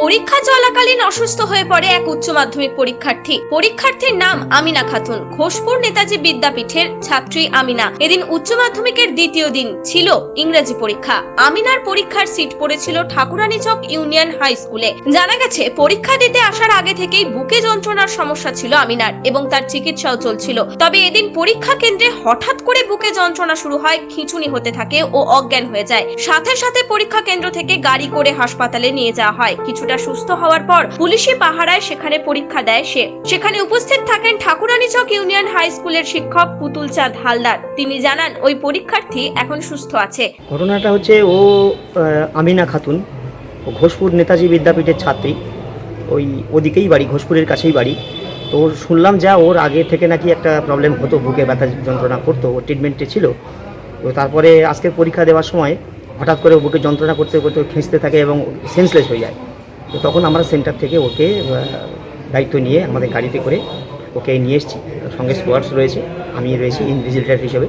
পরীক্ষা চলাকালীন অসুস্থ হয়ে পড়ে এক উচ্চ মাধ্যমিক পরীক্ষার্থী। পরীক্ষার্থীর নাম আমিনা খাতুন। ঘোষপুর নেতাজি বিদ্যাপীঠের ছাত্রী আমিনা। এদিন উচ্চ মাধ্যমিকের দ্বিতীয় দিন ছিল ইংরেজি পরীক্ষা। আমিনার পরীক্ষার সিট পড়েছিল ঠাকুরানীচক ইউনিয়ন হাই স্কুলে। জানা গেছে, পরীক্ষা দিতে আসার আগে থেকেই বুকে যন্ত্রণার সমস্যা ছিল আমিনার এবং তার চিকিৎসাও চলছিল। তবে এদিন পরীক্ষা কেন্দ্রে হঠাৎ করে বুকে যন্ত্রণা শুরু হয়, খিঁচুনি হতে থাকে ও অজ্ঞান হয়ে যায়। সাথে সাথে পরীক্ষা কেন্দ্র থেকে গাড়ি করে হাসপাতালে নিয়ে যাওয়া হয়। কিছুটা সুস্থ হওয়ার পর পুলিশি পাহারায় সেখানে পরীক্ষা দেয় সে। সেখানে উপস্থিত থাকেন ঠাকুরানীচক ইউনিয়ন হাই স্কুলের শিক্ষক পুতুল চাঁদ হালদার। তিনি জানান, ওই পরীক্ষার্থী এখন সুস্থ আছে। ঘটনাটা হচ্ছে ও আমিনা খাতুন, ও ঘোষপুর নেতাজি বিদ্যাপীঠের ছাত্রী। ওই ওদিকেই বাড়ি, ঘোষপুরের কাছেই বাড়ি। তো ওর শুনলাম যা, ওর আগে থেকে নাকি একটা প্রবলেম হতো, বুকে ব্যথা যন্ত্রণা করতো, ও ট্রিটমেন্টে ছিল। তো তারপরে আজকের পরীক্ষা দেওয়ার সময় হঠাৎ করে বুকে যন্ত্রণা করতে করতে খেঁচতে থাকে এবং সেন্সলেস হয়ে যায়। তো তখন আমরা সেন্টার থেকে ওকে দায়িত্ব নিয়ে আমাদের গাড়িতে করে ওকে নিয়ে এসেছি। সঙ্গে স্কোয়াডস রয়েছে আমি রয়েছি ইনভিজিলেটার হিসেবে।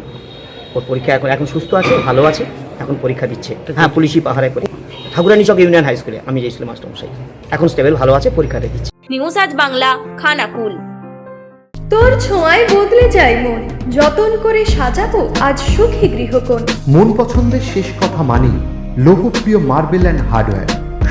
ওর পরীক্ষা এখন এখন সুস্থ আছে ভালো আছে এখন পরীক্ষা দিচ্ছে। হ্যাঁ পুলিশি পাহারায় করে ঠাকুরানী চক ইউনিয়ন হাই স্কুলে আমি যেছিলাম মাস্টারমশাই। এখন স্টেবল ভালো আছে পরীক্ষাটা দিচ্ছে। নিউজ আজ বাংলা খানাকুল। তোর ছোঁয়ায় বদলে যায় মন যতন করে সাজাবো আজ সুখী গৃহকোণ। মন পছন্দের শেষ কথা মানি লোকপ্রিয় মার্বেল অ্যান্ড হার্ডওয়্যার।